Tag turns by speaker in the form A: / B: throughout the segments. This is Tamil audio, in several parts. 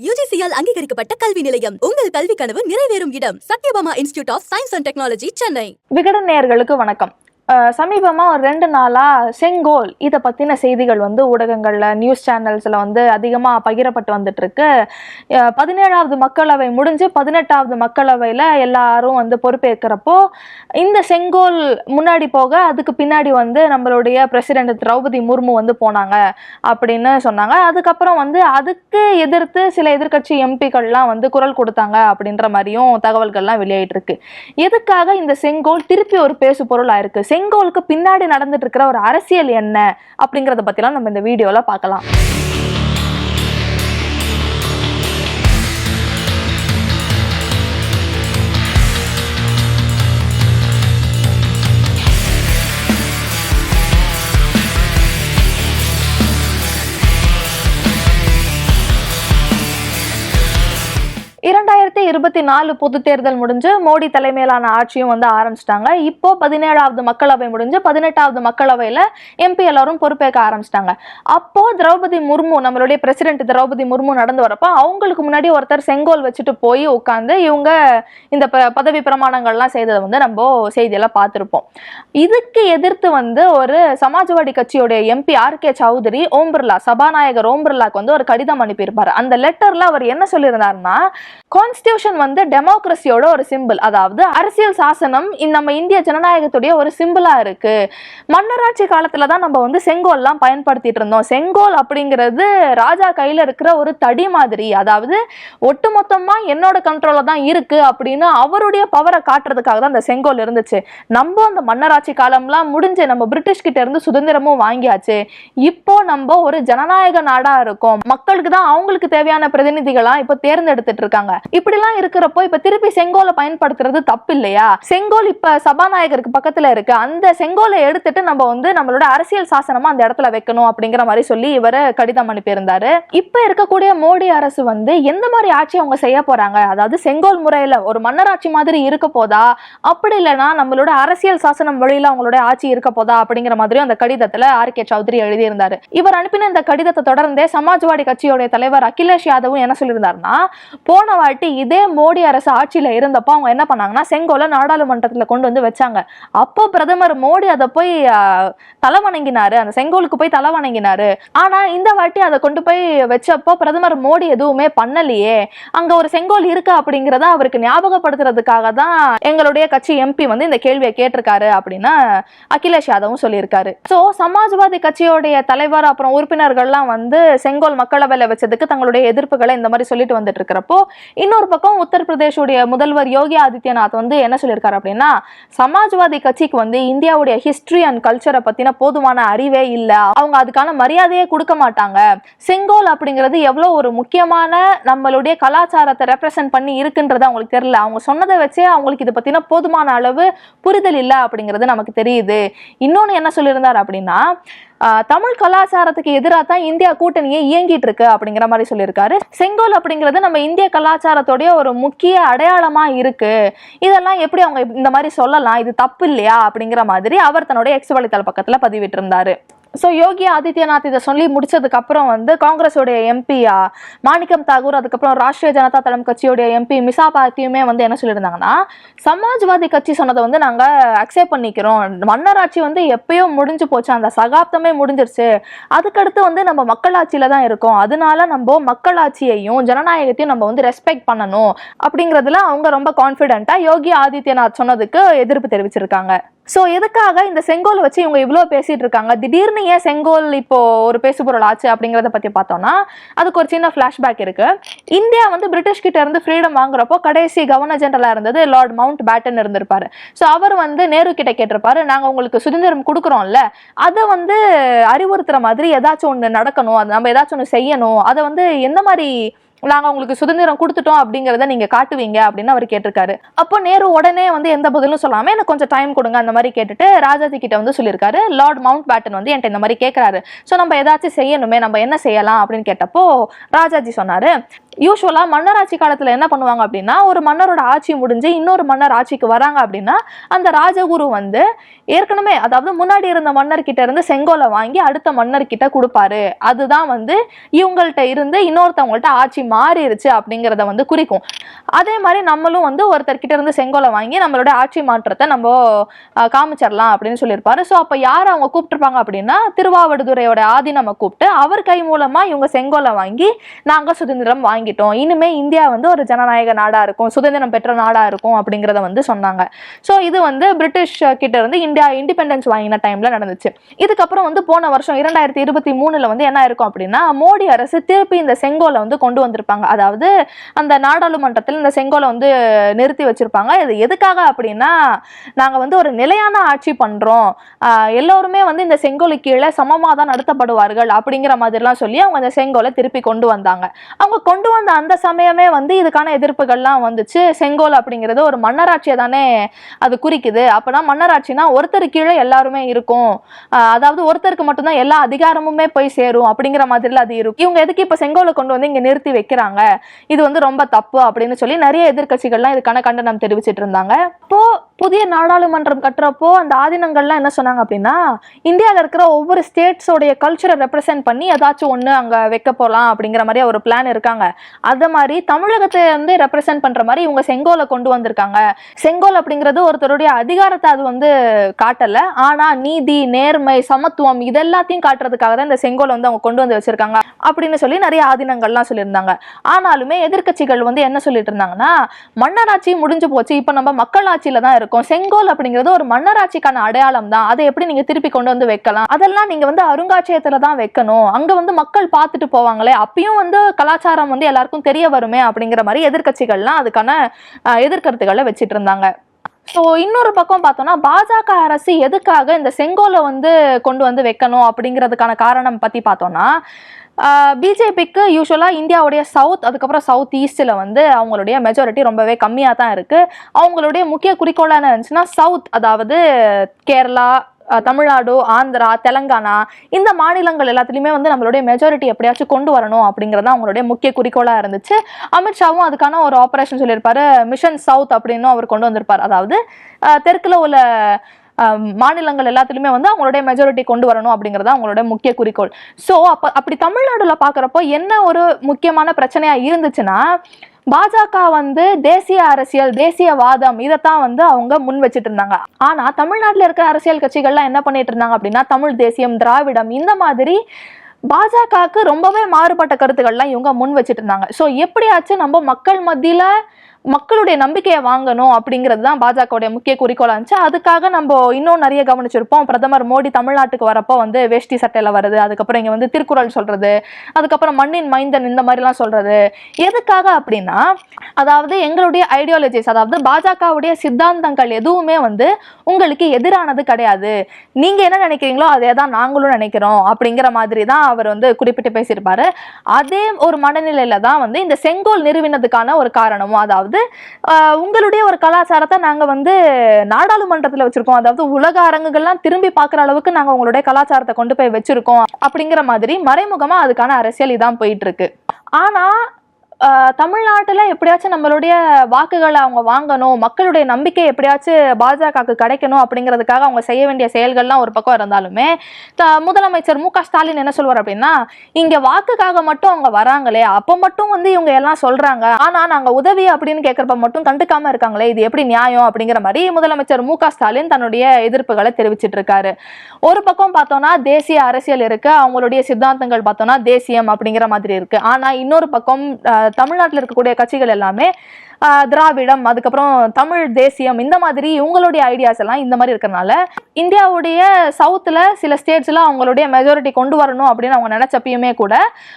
A: யுஜிசியால் அங்கீகரிக்கப்பட்ட கல்வி நிலையம். உங்கள் கல்வி கனவு நிறைவேறும் இடம். Sathyabama institute of science and technology Chennai.
B: Vikatan நேயர்களுக்கு வணக்கம். சமீபமாக ஒரு ரெண்டு நாளாக செங்கோல் இதை பற்றின செய்திகள் வந்து ஊடகங்களில் நியூஸ் சேனல்ஸில் வந்து அதிகமாக பகிரப்பட்டு வந்துட்டுருக்கு பதினேழாவது மக்களவை முடிஞ்சு பதினெட்டாவது மக்களவையில் எல்லாரும் வந்து பொறுப்பேற்கிறப்போ இந்த செங்கோல் முன்னாடி போக அதுக்கு பின்னாடி வந்து நம்மளுடைய பிரசிடென்ட் திரௌபதி முர்மு வந்து போனாங்க அப்படின்னு சொன்னாங்க. அதுக்கப்புறம் வந்து அதுக்கு எதிர்த்து சில எதிர்க்கட்சி எம்பிக்கள்லாம் வந்து குரல் கொடுத்தாங்க அப்படின்ற மாதிரியும் தகவல்கள்லாம் வெளியாயிட்டு இருக்கு எதுக்காக இந்த செங்கோல் திருப்பி ஒரு பேசு பொருளா இருக்கு செங்கோலுக்கு பின்னாடி நடந்துட்டு இருக்கிற ஒரு அரசியல் என்ன அப்படிங்கறத பத்திலாம் நம்ம இந்த வீடியோல பார்க்கலாம். இரண்டாயிரத்தி இருபத்தி நாலு பொது தேர்தல் முடிஞ்சு மோடி தலைமையிலான ஆட்சியும் வந்து ஆரம்பிச்சிட்டாங்க. இப்போ பதினேழாவது மக்களவை முடிஞ்சு பதினெட்டாவது மக்களவையில் எம்பி எல்லாரும் பொறுப்பேற்க ஆரம்பிச்சிட்டாங்க. அப்போ திரௌபதி முர்மு நம்மளுடைய பிரசிடென்ட் திரௌபதி முர்மு நடந்து வரப்போ அவங்களுக்கு முன்னாடி ஒருத்தர் செங்கோல் வச்சுட்டு போய் உட்காந்து இவங்க இந்த ப- பதவி பிரமாணங்கள்லாம் செய்ததை வந்து நம்ம செய்தியெல்லாம் பார்த்துருப்போம். இதுக்கு எதிர்த்து வந்து ஒரு Samajwadi கட்சியோடைய MP R K Chaudhary Om Birla சபாநாயகர் ஓம் பிர்லாக்கு வந்து ஒரு கடிதம் அனுப்பியிருப்பார். அந்த லெட்டர்ல அவர் என்ன சொல்லியிருந்தாருன்னா கான்ஸ்டியூஷன் வந்து டெமோக்ரஸியோட ஒரு சிம்பிள் அதாவது அரசியல் சாசனம் இந்த நம்ம இந்திய ஜனநாயகத்துடைய ஒரு சிம்பிளா இருக்கு. மன்னராட்சி காலத்துல தான் நம்ம வந்து செங்கோல்லாம் பயன்படுத்திட்டு இருந்தோம். செங்கோல் அப்படிங்கிறது ராஜா கையில இருக்கிற ஒரு தடி மாதிரி. அதாவது ஒட்டுமொத்தமா என்னோட கண்ட்ரோல தான் இருக்கு அப்படின்னு அவருடைய பவரை காட்டுறதுக்காக தான் அந்த செங்கோல் இருந்துச்சு. நம்ம அந்த மன்னராட்சி காலம்லாம் முடிஞ்சு நம்ம பிரிட்டிஷ் கிட்ட இருந்து சுதந்திரமும் வாங்கியாச்சு. இப்போ நம்ம ஒரு ஜனநாயக நாடா இருக்கோம். மக்களுக்கு தான் அவங்களுக்கு தேவையான பிரதிநிதிகளா இப்போ தேர்ந்தெடுத்துட்டு இருக்காங்க. இப்படிலாம் இருக்கிறப்போ இப்ப திருப்பி செங்கோலை பயன்படுத்துறது தப்பு இல்லையா செங்கோல் இப்ப சபாநாயகருக்கு பக்கத்துல இருக்கு. அந்த செங்கோலை எடுத்துட்டு நம்ம வந்து நம்மளோட அரசியல் சாசனமா அந்த இடத்துல வைக்கணும் அப்படிங்கிற மாதிரி சொல்லி இவர் கடிதம் அனுப்பியிருந்தாரு. இப்ப இருக்கக்கூடிய மோடி அரசு வந்து எந்த மாதிரி ஆட்சி அவங்க செய்ய போறாங்க? அதாவது செங்கோல் முறையில ஒரு மன்னராட்சி மாதிரி இருக்க போதா? அப்படி இல்லைன்னா நம்மளோட அரசியல் சாசனம் வழியில அவங்களோட ஆட்சி இருக்க போதா? அப்படிங்கிற மாதிரி அந்த கடிதத்துல ஆர். கே. சௌத்ரி எழுதியிருந்தாரு. இவர் அனுப்பின இந்த கடிதத்தை தொடர்ந்தே சமாஜ்வாடி கட்சியோட தலைவர் அகிலேஷ் யாதவும் என்ன சொல்லியிருந்தாருன்னா போன வாட்டி இதே மோடி அரசு ஆட்சியில இருந்தப்போ அவங்க என்ன பண்ணாங்கன்னா செங்கோலை நாடாளுமன்றத்தில் கொண்டு வந்து வச்சாங்க. அப்போ பிரதமர் மோடி அதை போய் தலை வணங்கினாரு அந்த செங்கோலுக்கு போய் தலை வணங்கினாரு ஆனா இந்த வாட்டி அதை கொண்டு போய் வச்சப்போ பிரதமர் மோடி எதுவுமே பண்ணலையே. அங்க ஒரு செங்கோல் இருக்கு அப்படிங்கிறத அவருக்கு ஞாபகப்படுத்துறதுக்காக தான் எங்களுடைய கட்சி எம்பி வந்து இந்த கேள்வியை கேட்டிருக்காரு அப்படின்னு அகிலேஷ் யாதவும் சொல்லியிருக்காரு. ஸோ சமாஜ்வாதி கட்சியோடைய தலைவர் அப்புறம் உறுப்பினர்கள்லாம் வந்து செங்கோல் மக்களவையில் வச்சதுக்கு தங்களுடைய எதிர்ப்புகளை இந்த மாதிரி சொல்லிட்டு வந்துட்டு இருக்கிறப்போ இன்னொரு பக்கம் உத்தரப்பிரதேஷுடைய முதல்வர் யோகி ஆதித்யநாத் வந்து என்ன சொல்லியிருக்காரு அப்படின்னா சமாஜ்வாதி கட்சிக்கு வந்து இந்தியாவுடைய ஹிஸ்டரி அண்ட் கல்ச்சரை பத்தின போதுமான அறிவே இல்லை. அவங்க அதுக்கான மரியாதையே கொடுக்க மாட்டாங்க. செங்கோல் அப்படிங்கிறது எவ்வளோ ஒரு முக்கியமான நம்மளுடைய கலாச்சாரத்தை ரெப்ரசென்ட் பண்ணி இருக்குன்றது அவங்களுக்கு தெரியல. அவங்க சொன்னதை வச்சே அவங்களுக்கு இதை பத்தின போதுமான அளவு புரிதல் இல்லை அப்படிங்கிறது நமக்கு தெரியுது. இன்னொன்று என்ன சொல்லியிருந்தார் அப்படின்னா தமிழ் கலாச்சாரத்துக்கு எதிராக தான் இந்தியா கூட்டணியே இயங்கிட்டு இருக்கு அப்படிங்கிற மாதிரி சொல்லியிருக்காரு. செங்கோல் அப்படிங்கிறது நம்ம இந்திய கலாச்சாரத்துடைய ஒரு முக்கிய அடையாளமா இருக்கு. இதெல்லாம் எப்படி அவங்க இந்த மாதிரி சொல்லலாம்? இது தப்பு இல்லையா? அப்படிங்கிற மாதிரி அவர் தன்னுடைய எக்ஸ் வலைத்தள பக்கத்துல பதிவிட்டிருந்தாரு. ஸோ யோகி ஆதித்யநாத் இதை சொல்லி முடிச்சதுக்கு அப்புறம் வந்து காங்கிரஸோடைய எம்பியா மாணிக்கம் தாகூர் அதுக்கப்புறம் ராஷ்ட்ரிய ஜனதா தளம் கட்சியோடைய எம்பி மிசா பார்த்தியுமே வந்து என்ன சொல்லியிருந்தாங்கன்னா சமாஜ்வாதி கட்சி சொன்னதை வந்து நாங்கள் அக்செப்ட் பண்ணிக்கிறோம். மன்னராட்சி வந்து எப்பயோ முடிஞ்சு போச்சு. அந்த சகாப்தமே முடிஞ்சிருச்சு. அதுக்கடுத்து வந்து நம்ம மக்களாட்சியில தான் இருக்கோம். அதனால நம்ம மக்களாட்சியையும் ஜனநாயகத்தையும் நம்ம வந்து ரெஸ்பெக்ட் பண்ணணும். அப்படிங்கிறதுல அவங்க ரொம்ப கான்ஃபிடென்ட்டாக யோகி ஆதித்யநாத் சொன்னதுக்கு எதிர்ப்பு தெரிவிச்சிருக்காங்க. ஸோ எதுக்காக இந்த செங்கோல் வச்சு இவங்க இவ்வளோ பேசிட்டு இருக்காங்க? திடீர்னு ஏன் செங்கோல் இப்போ ஒரு பேசுபொருள் ஆச்சு அப்படிங்கிறத பற்றி பார்த்தோம்னா அதுக்கு ஒரு சின்ன ஃப்ளாஷ்பேக் இருக்கு. இந்தியா வந்து பிரிட்டிஷ் கிட்ட இருந்து ஃப்ரீடம் வாங்குறப்போ கடைசி கவர்னர் ஜெனரலாக இருந்தது லார்ட் மவுண்ட் பேட்டன் இருந்திருப்பாரு. ஸோ அவர் வந்து நேரு கிட்ட கேட்டிருப்பாரு நாங்கள் உங்களுக்கு சுதந்திரம் கொடுக்குறோம்ல அதை வந்து அறிவுறுத்துற மாதிரி ஏதாச்சும் ஒன்று நடக்கணும் அது நம்ம ஏதாச்சும் ஒன்று செய்யணும் அதை வந்து எந்த மாதிரி நாங்கள் உங்களுக்கு சுதந்திரம் கொடுத்துட்டோம் அப்படிங்கிறத நீங்கள் காட்டுவீங்க அப்படின்னு அவர் கேட்டிருக்காரு. அப்போ நேரு உடனே வந்து எந்த பதிலும் சொல்லாமல் எனக்கு கொஞ்சம் டைம் கொடுங்க அந்த மாதிரி கேட்டுட்டு ராஜாஜி கிட்ட வந்து சொல்லியிருக்காரு. லார்ட் மவுண்ட் பேட்டன் வந்து என்கிட்ட இந்த மாதிரி கேட்குறாரு ஸோ நம்ம ஏதாச்சும் செய்யணுமே நம்ம என்ன செய்யலாம் அப்படின்னு கேட்டப்போ ராஜாஜி சொன்னார் யூஸ்வலா மன்னராட்சி காலத்தில் என்ன பண்ணுவாங்க அப்படின்னா ஒரு மன்னரோட ஆட்சி முடிஞ்சு இன்னொரு மன்னர் ஆட்சிக்கு வராங்க அப்படின்னா அந்த ராஜகுரு வந்து ஏற்கனவே அதாவது முன்னாடி இருந்த மன்னர்கிட்ட இருந்து செங்கோலை வாங்கி அடுத்த மன்னர்கிட்ட கொடுப்பாரு. அதுதான் வந்து இவங்கள்ட்ட இருந்து இன்னொருத்தவங்கள்ட்ட ஆட்சி மாறிடுச்சு அப்படிங்கிறத வந்து குறிக்கும். அதே மாதிரி நம்மளும் வந்து ஒருத்தர்கிட்ட இருந்து செங்கோலை வாங்கி நம்மளோட ஆட்சி மாற்றத்தை நம்ம காமிச்சிடலாம் அப்படின்னு சொல்லியிருப்பாரு. ஸோ அப்போ யார் அவங்க கூப்பிட்டுருப்பாங்க அப்படின்னா திருவாவடுதுறையோட ஆதி நம்ம கூப்பிட்டு அவர் கை மூலமாக இவங்க செங்கோலை வாங்கி நாங்கள் சுதந்திரம் வாங்கிட்டோம். இனிமே இந்தியா வந்து ஒரு ஜனநாயக நாடா இருக்கும். சுதந்திரம் பெற்ற நாடா இருக்கும் அப்படிங்கிறத வந்து சொன்னாங்க. ஸோ இது வந்து பிரிட்டிஷ் கிட்ட இருந்து இந்தியா இண்டிபெண்டன்ஸ் வாங்கின டைம்ல நடந்துச்சு. இதுக்கப்புறம் வந்து போன வருஷம் இரண்டாயிரத்தி இருபத்தி மூணுல வந்து என்ன இருக்கும் அப்படின்னா மோடி அரசு திருப்பி இந்த செங்கோலை வந்து கொண்டு வந்திருப்பாங்க. அதாவது அந்த நாடாளுமன்றத்தில் இந்த செங்கோலை வந்து நிறுத்தி வச்சிருப்பாங்க. இது எதுக்காக அப்படின்னா நாங்க வந்து ஒரு நிலையான ஆட்சி பண்றோம். எல்லோருமே வந்து இந்த செங்கோலு கீழே சமமாக தான் நடத்தப்படுவார்கள் அப்படிங்கிற மாதிரிலாம் சொல்லி அவங்க அந்த செங்கோலை திருப்பி கொண்டு வந்தாங்க. அவங்க கொண்டு அந்த அந்த சமயமே வந்து இதுக்கான எதிர்ப்புகள்லாம் வந்துச்சு. செங்கோல் அப்படிங்கிறது ஒரு மன்னராட்சியை தானே அது குறிக்குது. அப்போனா மன்னராட்சினா ஒருத்தர் கீழே எல்லாருமே இருக்கும். அதாவது ஒருத்தருக்கு மட்டும்தான் எல்லா அதிகாரமுமே போய் சேரும் அப்படிங்கிற மாதிரில அது இருக்கும். இவங்க எதுக்கு இப்போ செங்கோலை கொண்டு வந்து இங்கே நிறுத்தி வைக்கிறாங்க? இது வந்து ரொம்ப தப்பு அப்படின்னு சொல்லி நிறைய எதிர்க்கட்சிகள்லாம் இதுக்கான கண்டனம் தெரிவிச்சிட்டு இருந்தாங்க. இப்போ புதிய நாடாளுமன்றம் கட்டுறப்போ அந்த ஆதீனங்கள்லாம் என்ன சொன்னாங்க அப்படின்னா இந்தியாவில் இருக்கிற ஒவ்வொரு ஸ்டேட்ஸோடைய கல்ச்சரை ரெப்ரசென்ட் பண்ணி ஏதாச்சும் ஒன்று அங்கே வைக்க போகலாம் அப்படிங்கிற மாதிரி ஒரு பிளான் இருக்காங்க. அது மாதிரி தமிழகத்தை வந்து ரெப்ரசென்ட் பண்ற மாதிரி இவங்க செங்கோலை கொண்டு வந்திருக்காங்க. செங்கோல் அப்படிங்கிறது ஒருத்தருடைய அதிகாரத்தை அது வந்து காட்டலை. ஆனால் நீதி நேர்மை சமத்துவம் இதெல்லாத்தையும் காட்டுறதுக்காக தான் இந்த செங்கோலை வந்து அவங்க கொண்டு வந்து வச்சிருக்காங்க அப்படின்னு சொல்லி நிறைய ஆதீனங்கள்லாம் சொல்லியிருந்தாங்க. ஆனாலுமே எதிர்க்கட்சிகள் வந்து என்ன சொல்லிட்டு இருந்தாங்கன்னா மன்னராட்சி முடிஞ்சு போச்சு இப்போ நம்ம மக்களாட்சியில தான் இருக்கோம். செங்கோல் அப்படிங்கிறது ஒரு மன்னராட்சிக்கான அடையாளம் தான். அதை எப்படி நீங்க திருப்பி கொண்டு வந்து வைக்கலாம்? அதெல்லாம் நீங்க வந்து அருங்காட்சியகத்துல தான் வைக்கணும். அங்க வந்து மக்கள் பார்த்துட்டு போவாங்களே. அப்பயும் வந்து கலாச்சாரம் வந்து எல்லாருக்கும் தெரிய வருமே அப்படிங்கிற மாதிரி எதிர்க்கட்சிகள்லாம் அதுக்கான எதிர்கருத்துக்களை வச்சிட்டு இருந்தாங்க ஸோ இன்னொரு பக்கம் பார்த்தோம்னா பாஜக அரசு எதுக்காக இந்த செங்கோலை வந்து கொண்டு வந்து வைக்கணும் அப்படிங்கிறதுக்கான காரணம் பற்றி பார்த்தோம்னா பிஜேபிக்கு யூஸ்வலாக இந்தியாவுடைய சவுத் அதுக்கப்புறம் சவுத் ஈஸ்டில் வந்து அவங்களுடைய மெஜாரிட்டி ரொம்பவே கம்மியாக தான் இருக்குது அவங்களுடைய முக்கிய குறிக்கோளாக என்ன இருந்துச்சுன்னா சவுத் அதாவது கேரளா தமிழ்நாடு ஆந்திரா தெலங்கானா இந்த மாநிலங்கள் எல்லாத்துலேயுமே வந்து நம்மளுடைய மெஜாரிட்டி எப்படியாச்சும் கொண்டு வரணும் அப்படிங்கிறதான் அவங்களுடைய முக்கிய குறிக்கோளாக இருந்துச்சு. அமித்ஷாவும் அதுக்கான ஒரு ஆப்ரேஷன் சொல்லியிருப்பாரு. மிஷன் சவுத் அப்படின்னு அவர் கொண்டு வந்திருப்பார். அதாவது தெற்கில் தெற்குல உள்ள மாநிலங்கள் எல்லாத்துலேயுமே வந்து அவங்களுடைய மெஜாரிட்டி கொண்டு வரணும் அப்படிங்கிறது அவங்களுடைய முக்கிய குறிக்கோள். ஸோ அப்போ அப்படி தமிழ்நாடுல பார்க்குறப்போ என்ன ஒரு முக்கியமான பிரச்சனையாக இருந்துச்சுன்னா பாஜக வந்து தேசிய அரசியல் தேசியவாதம் இதைத்தான் வந்து அவங்க முன் வச்சுட்டு இருந்தாங்க ஆனா தமிழ்நாட்டில் இருக்கிற அரசியல் கட்சிகள்லாம் என்ன பண்ணிட்டு இருந்தாங்க அப்படின்னா தமிழ் தேசியம் திராவிடம் இந்த மாதிரி பாஜகவுக்கு ரொம்பவே மாறுபட்ட கருத்துக்கள்லாம் இவங்க முன் வச்சுட்டு இருந்தாங்க ஸோ எப்படியாச்சும் நம்ம மக்கள் மத்தியில் மக்களுடைய நம்பிக்கையை வாங்கணும் அப்படிங்கிறது தான் பாஜகவுடைய முக்கிய குறிக்கோளாக இருந்துச்சு. அதுக்காக நம்ம இன்னும் நிறைய கவனிச்சிருப்போம். பிரதமர் மோடி தமிழ்நாட்டுக்கு வரப்போ வந்து வேஷ்டி சட்டையில் வருது அதுக்கப்புறம் இங்கே வந்து திருக்குறள் சொல்கிறது அதுக்கப்புறம் மண்ணின் மைந்தன் இந்த மாதிரிலாம் சொல்கிறது எதுக்காக அப்படின்னா அதாவது எங்களுடைய ஐடியாலஜிஸ் அதாவது பாஜகவுடைய சித்தாந்தங்கள் எதுவுமே வந்து உங்களுக்கு எதிரானது கிடையாது. நீங்கள் என்ன நினைக்கிறீங்களோ அதே தான் நாங்களும் நினைக்கிறோம் அப்படிங்கிற மாதிரி தான் அவர் வந்து குறிப்பிட்டு பேசியிருப்பாரு. அதே ஒரு மனநிலையில தான் வந்து இந்த செங்கோல் நிறுவினதுக்கான ஒரு காரணமும் அதாவது உங்களுடைய ஒரு கலாச்சாரத்தை நாங்க வந்து நாடாளுமன்றத்துல வச்சிருக்கோம். அதாவது உலக அரங்குகள்லாம் திரும்பி பார்க்குற அளவுக்கு நாங்க உங்களுடைய கலாச்சாரத்தை கொண்டு போய் வச்சிருக்கோம் அப்படிங்கிற மாதிரி மறைமுகமா அதுக்கான அரசியல் இதான் போயிட்டு இருக்கு. ஆனா தமிழ்நாட்டில் எப்படியாச்சும் நம்மளுடைய வாக்குகளை அவங்க வாங்கணும் மக்களுடைய நம்பிக்கை எப்படியாச்சும் பாஜகவுக்கு கிடைக்கணும் அப்படிங்கிறதுக்காக அவங்க செய்ய வேண்டிய செயல்கள்லாம் ஒரு பக்கம் இருந்தாலுமே த- முதலமைச்சர் மு க ஸ்டாலின் என்ன சொல்வார் அப்படின்னா இங்கே வாக்குக்காக மட்டும் அவங்க வராங்களே அப்போ மட்டும் வந்து இவங்க எல்லாம் சொல்கிறாங்க ஆனால் நாங்கள் உதவி அப்படின்னு கேட்குறப்ப மட்டும் கண்டுக்காமல் இருக்காங்களே இது எப்படி நியாயம் அப்படிங்கிற மாதிரி முதலமைச்சர் மு க ஸ்டாலின் தன்னுடைய எதிர்ப்புகளை தெரிவிச்சிட்டு இருக்காரு ஒரு பக்கம் பார்த்தோம்னா தேசிய அரசியல் இருக்கு அவங்களுடைய சித்தாந்தங்கள் பார்த்தோம்னா தேசியம் அப்படிங்கிற மாதிரி இருக்கு ஆனா இன்னொரு பக்கம் தமிழ்நாட்டில் இருக்கக்கூடிய கட்சிகள் எல்லாமே திராவிடம் அதுக்கப்புறம் தமிழ் தேசியம் இந்த மாதிரி இவங்களுடைய ஐடியாஸ் எல்லாம் இந்த மாதிரி இருக்கறனால இந்தியாவுடைய சவுத்தில் சில ஸ்டேட்ஸில் அவங்களுடைய மெஜாரிட்டி கொண்டு வரணும் அப்படின்னு அவங்க நினச்சப்பயுமே கூட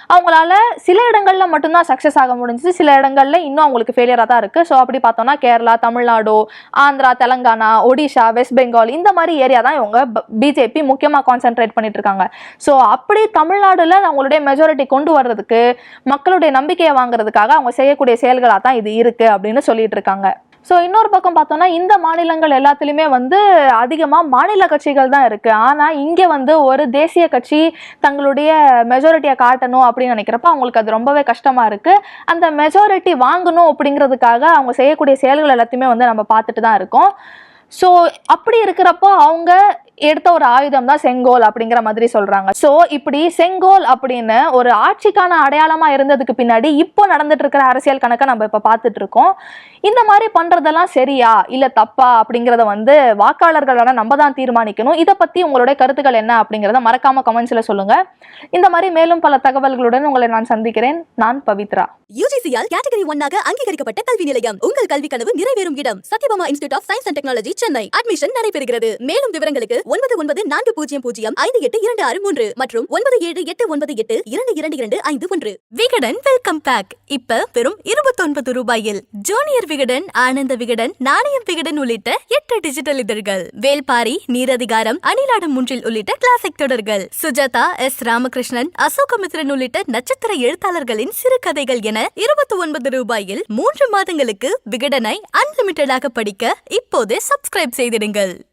B: அவங்களால சில இடங்களில் மட்டும்தான் சக்ஸஸ் ஆக முடிஞ்சிச்சு சில இடங்களில் இன்னும் அவங்களுக்கு ஃபெயிலியராக தான் இருக்குது ஸோ அப்படி பார்த்தோம்னா கேரளா தமிழ்நாடு ஆந்திரா தெலங்கானா ஒடிஷா வெஸ்ட் பெங்கால் இந்த மாதிரி ஏரியா தான் இவங்க பிஜேபி முக்கியமாக கான்சென்ட்ரேட் பண்ணிட்டு இருக்காங்க. ஸோ அப்படி தமிழ்நாடுல அவங்களுடைய மெஜாரிட்டி கொண்டு வர்றதுக்கு மக்களுடைய நம்பிக்கையை வாங்குறதுக்காக அவங்க செய்யக்கூடிய செயல்களாக தான் இது இருக்கு அப்படின்னு சொல்லிட்டு இருக்காங்க ஸோ இன்னொரு பக்கம் பார்த்தோம்னா இந்த மாநிலங்கள் எல்லாத்துலேயுமே வந்து அதிகமாக மாநில கட்சிகள் தான் இருக்குது ஆனால் இங்கே வந்து ஒரு தேசிய கட்சி தங்களுடைய மெஜாரிட்டியை காட்டணும் அப்படின்னு நினைக்கிறப்ப அவங்களுக்கு அது ரொம்பவே கஷ்டமாக இருக்குது அந்த மெஜாரிட்டி வாங்கணும் அப்படிங்கிறதுக்காக அவங்க செய்யக்கூடிய செயல்கள் எல்லாத்தையுமே வந்து நம்ம பார்த்துட்டு தான் இருக்கோம். ஸோ அப்படி இருக்கிறப்போ அவங்க எடுத்த ஒரு ஆயுதம் தான் செங்கோல் அப்படிங்கிற மாதிரி சொல்றாங்க. ஸோ இப்படி செங்கோல் அப்படின்னு ஒரு ஆட்சிக்கான அடையாளமா இருந்ததுக்கு பின்னாடி இப்போ நடந்துட்டு இருக்கிற அரசியல் கணக்கை நம்ம இப்போ பார்த்துட்டு இருக்கோம். இந்த மாதிரி பண்றதெல்லாம் சரியா இல்ல தப்பா அப்படிங்கிறத வந்து வாக்காளர்களோட நம்ம தான் தீர்மானிக்கணும். இதை பத்தி உங்களுடைய கருத்துக்கள் என்ன அப்படிங்கிறத மறக்காம கமெண்ட்ஸ்ல சொல்லுங்க. இந்த மாதிரி மேலும் பல தகவல்களுடன் உங்களை நான் சந்திக்கிறேன். நான் பவித்ரா.
A: யூஜிசியால் கேட்டகரி ஒன்னாக அங்கீகரிக்கப்பட்ட கல்வி நிலையம். உங்கள் கல்வி கனவு நிறைவேறும் இடம். Sathyabama institute of science and technology Chennai admission நடைபெறுகிறது. மேலும் விவரங்களுக்கு ஒன்பது ஒன்பது நான்கு பூஜ்ஜியம் பூஜ்ஜியம் ஐந்து எட்டு இரண்டு ஆறு மூன்று மற்றும் ஒன்பது ஏழு எட்டு ஒன்பது எட்டு இரண்டு இரண்டு இரண்டு ஐந்து ஒன்று. விகடன் வெல்கம் பேக் இப்ப வெறும் இருபத்தொன்பது ரூபாயில் ஜூனியர் விகடன் ஆனந்த விகடன் நாணயம் விகடன் உள்ளிட்ட எட்டு டிஜிட்டல் இதழ்கள். வேல்பாரி நீரதிகாரம் அணிலாடும் முன்றில் உள்ளிட்ட கிளாசிக் தொடர்கள். சுஜாதா எஸ். ராமகிருஷ்ணன் அசோகமித்ரன் உள்ளிட்ட நட்சத்திர எழுத்தாளர்களின் சிறுகதைகள் என இருபத்தி ஒன்பது ரூபாயில் மூன்று மாதங்களுக்கு விகடனை அன்லிமிட்டடாக படிக்க இப்போதே சப்ஸ்கிரைப் செய்திடுங்கள்.